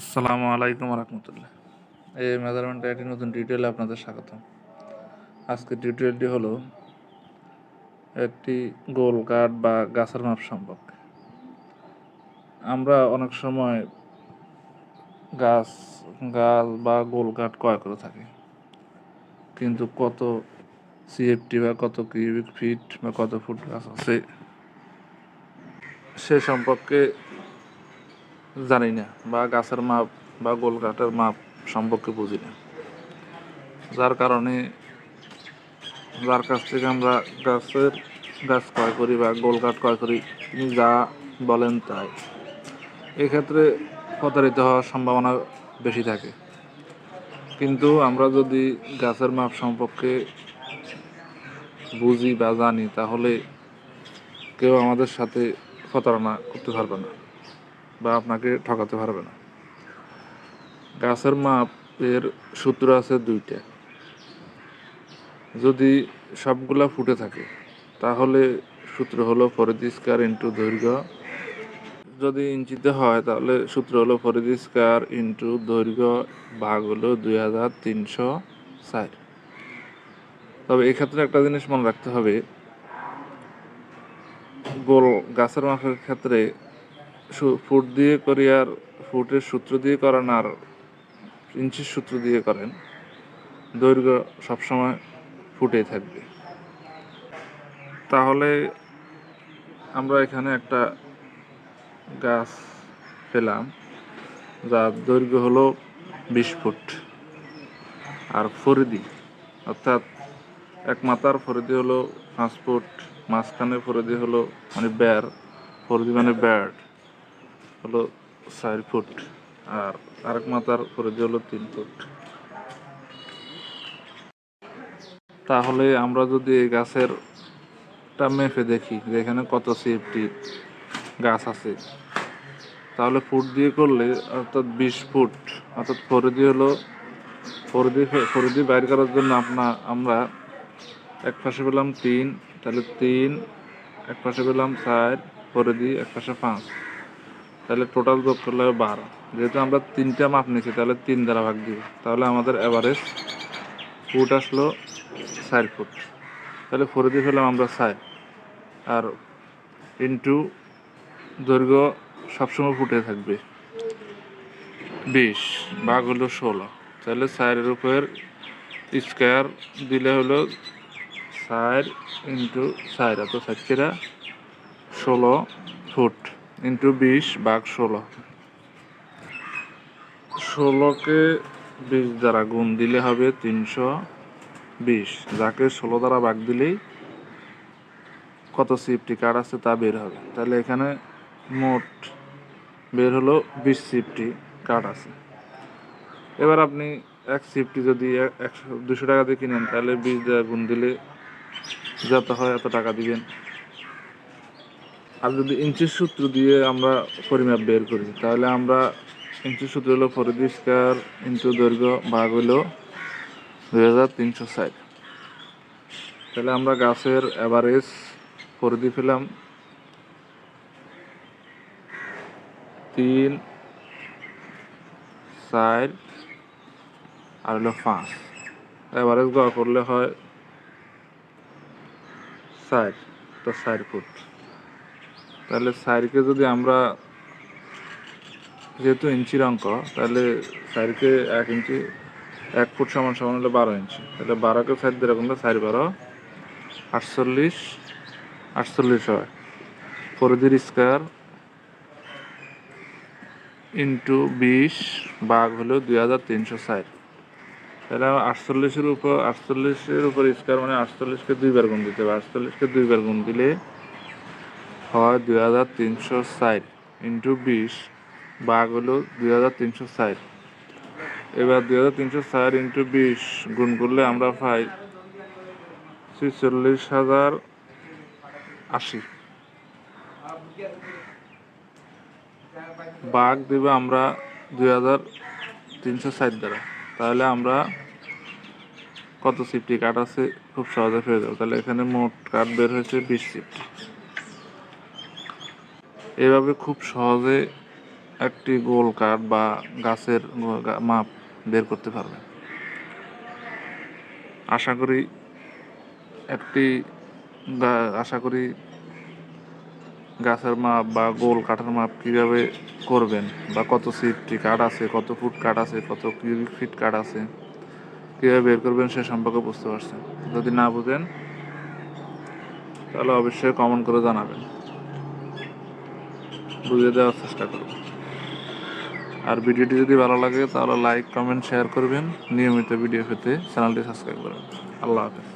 আসসালামু আলাইকুম রহমতুল্লাহ। এই মেজারমেন্টের একটি নতুন টিউটোরিয়ালে আপনাদের স্বাগত আজকের টিউটোরিয়ালটি হলো একটি গোল কাঠ বা গাছের মাপ সম্পর্কে। আমরা অনেক সময় গাছ গাছ বা গোল কাঠ ক্রয় করে থাকি। কিন্তু কত সিএফটি বা কত কিউবিক ফিট বা কত ফুট গাছ আছে, সে সম্পর্কে জানি না, বা গাছের মাপ বা গোল কাঠের মাপ সম্পর্কে বুঝি না। যার কারণে যার কাছ থেকে আমরা গাছের গাছ ক্রয় করি বা গোল কাঠ ক্রয় করি, তিনি যা বলেন তাই। এক্ষেত্রে প্রতারিত হওয়ার সম্ভাবনা বেশি থাকে। কিন্তু আমরা যদি গাছের মাপ সম্পর্কে বুঝি বা জানি, তাহলে কেউ আমাদের সাথে প্রতারণা করতে পারবে না। বা আপনাকে ঠকাতে পারবে না। গাছের মাপের সূত্র আছে দুইটা। যদি সবগুলা ফুটে থাকে, তাহলে সূত্র হলো ফরিদ স্কয়ার ইন্টু দৈর্ঘ্য। যদি ইঞ্চিতে হয়, তাহলে সূত্র হলো ফরিদ স্কয়ার ইন্টু দৈর্ঘ্য ভাগ হলো দুই হাজার তিনশো ষাট। তবে এক্ষেত্রে একটা জিনিস মনে রাখতে হবে, গোল গাছের মাপের ক্ষেত্রে ফুট দিয়ে করি আর ফুটের সূত্র দিয়ে করেন আর ইঞ্চির সূত্র দিয়ে করেন। দৈর্ঘ্য সবসময় ফুটে থাকবে। তাহলে আমরা এখানে একটা গাছ পেলাম, যার দৈর্ঘ্য হলো বিশ ফুট। আর ফরিদি, অর্থাৎ এক মাথার ফরিদি হলো পাঁচ ফুট মাঝখানে ফরিদি হলো মানে ব্যার ফরিদি মানে ব্যাড হলো চার ফুট আর আরেক মাথার পরিধি হলো তিন ফুট। তাহলে আমরা যদি এই গাছের টা মেপে দেখি যে এখানে কত সেফটি গাছ আছে, তাহলে ফুট দিয়ে করলে অর্থাৎ বিশ ফুট, অর্থাৎ পরিধি হলো পরিধি পরিধি বাইর করার জন্য আপনা আমরা এক পাশে পেলাম তিন, তাহলে তিন, এক পাশে পেলাম চার পরিধি এক পাশে পাঁচ। তাহলে টোটাল যোগ করলে হবে বারো। যেহেতু আমরা তিনটা মাপ নিয়েছি, তাহলে তিন দ্বারা ভাগ দিব। তাহলে আমাদের অ্যাভারেজ ফুট আসলো চার ফুট তাহলে ফোরে দিয়ে ফেলাম আমরা চার। আর ইন্টু দৈর্ঘ্য সবসময় ফুটে থাকবে। বিশ, ভাগ হলো ষোলো। তাহলে চারের উপর স্কোয়ার দিলে হলো চার ইন্টু চার। অত চারটা ষোলো ফুট ইন্টু বিশ ভাগ ষোলো। ষোলোকে বিশ দ্বারা গুণ দিলে হবে তিনশো বিশ। যাকে ষোলো দ্বারা ভাগ দিলেই কত সিফটি কার্ড আছে তা বের হবে। তাহলে এখানে মোট বের হলো বিশ সিফটি কার্ড আছে। এবার আপনি এক সিফটি যদি একশো দুশো টাকা দিয়ে কিনেন, তাহলে বিশ দ্বারা গুণ দিলে যত হয় এত টাকা দিবেন। আর যদি ইঞ্চির সূত্র দিয়ে আমরা পরিমাপ বের করি, তাহলে আমরা ইঞ্চির সূত্র হলো ফরিদি স্কয়ার দৈর্ঘ্য ভাগ হলো দুই হাজার তিনশো ষাট। তাহলে আমরা গাছের অ্যাভারেজ পরিধি পেলাম তিন, চার, আর হলো পাঁচ। অ্যাভারেজ গড় করলে হয় চার তো চার ফুট। তাহলে সাইরকে যদি আমরা যেহেতু ইঞ্চির অঙ্ক, তাহলে সাইরকে এক ইঞ্চি, এক ফুট সমান সমান হলে বারো ইঞ্চি। তাহলে বারোকে সাইড দিয়ে রাখুন চার বারো। আটচল্লিশ আটচল্লিশ হয়। পরিধির স্কোয়ার ইন্টু বিশ বাঘ হলো দুই হাজার তিনশো ষাট। তাহলে আটচল্লিশের উপর আটচল্লিশের উপর স্কোয়ার মানে আটচল্লিশকে দুইবার গুণ দিতে হবে। আটচল্লিশকে দুইবার গুণ দিলে হয় দুই হাজার তিনশো ষাট ইন্টু বিশ বাঘ হলো দুই হাজার তিনশো ষাট। এবার দুই হাজার তিনশো ষাট ইন্টু বিশ গুণ করলে আমরা পাই ছেচল্লিশ হাজার আশি। বাঘ দেবে আমরা দুই হাজার তিনশো ষাট দ্বারা। তাহলে আমরা কত সিফটি কার্ড আছে? খুব সহজে পেয়ে যাব। তাহলে এখানে মোট কার্ড বের হয়েছে বিশ সিফটি এভাবে খুব সহজে একটি গোল কাঠ বা গাছের মাপ বের করতে পারবেন আশা করি একটি আশা করি গাছের মাপ বা গোল কাঠের মাপ কীভাবে করবেন বা কত সিফটি কাঠ আছে, কত ফুট কাঠ আছে, কত কিউবিক ফিট কাঠ আছে, কীভাবে বের করবেন সে সম্পর্কে বুঝতে পারছেন। যদি না বুঝেন, তাহলে অবশ্যই কমেন্ট করে জানাবেন। বুঝিয়ে দেওয়ার চেষ্টা করব। আর ভিডিওটি যদি ভালো লাগে, তাহলে লাইক কমেন্ট শেয়ার করবেন। নিয়মিত ভিডিও পেতে চ্যানেলটি সাবস্ক্রাইব করবেন। আল্লাহ হাফেজ।